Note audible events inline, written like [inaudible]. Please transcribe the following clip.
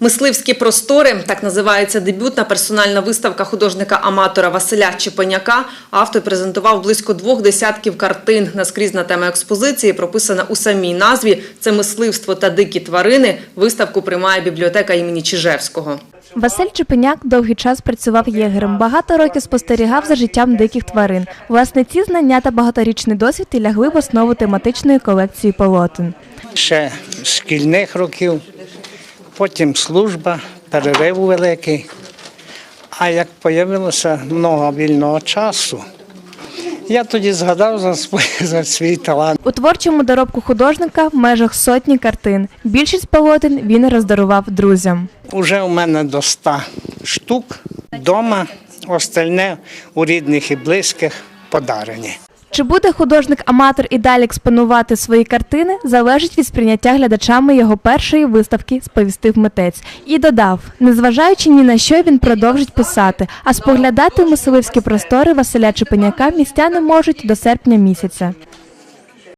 Мисливські простори так називається дебютна персональна виставка художника-аматора Василя Чепеняка. Автор презентував близько двох десятків картин. Наскрізна тема експозиції прописана у самій назві. Це мисливство та дикі тварини. Виставку приймає бібліотека імені Чижевського. Василь Чепеняк довгий час працював єгерем. Багато років спостерігав за життям диких тварин. Власне, ці знання та багаторічний досвід і лягли в основу тематичної колекції полотен. ще з шкільних років, потім служба, перерив великий. А як з'явилося много вільного часу, я тоді згадав за свій, [laughs] за свій талант. У творчому доробку художника в межах сотні картин. Більшість полотен він роздарував друзям. Уже у мене до 100 штук вдома, остальне у рідних і близьких подарені. Чи буде художник-аматор і далі експонувати свої картини, залежить від сприйняття глядачами його першої виставки, сповістив митець. І додав, незважаючи ні на що він продовжить писати, а споглядати мисливські простори Василя Чепеняка містяни можуть до серпня місяця.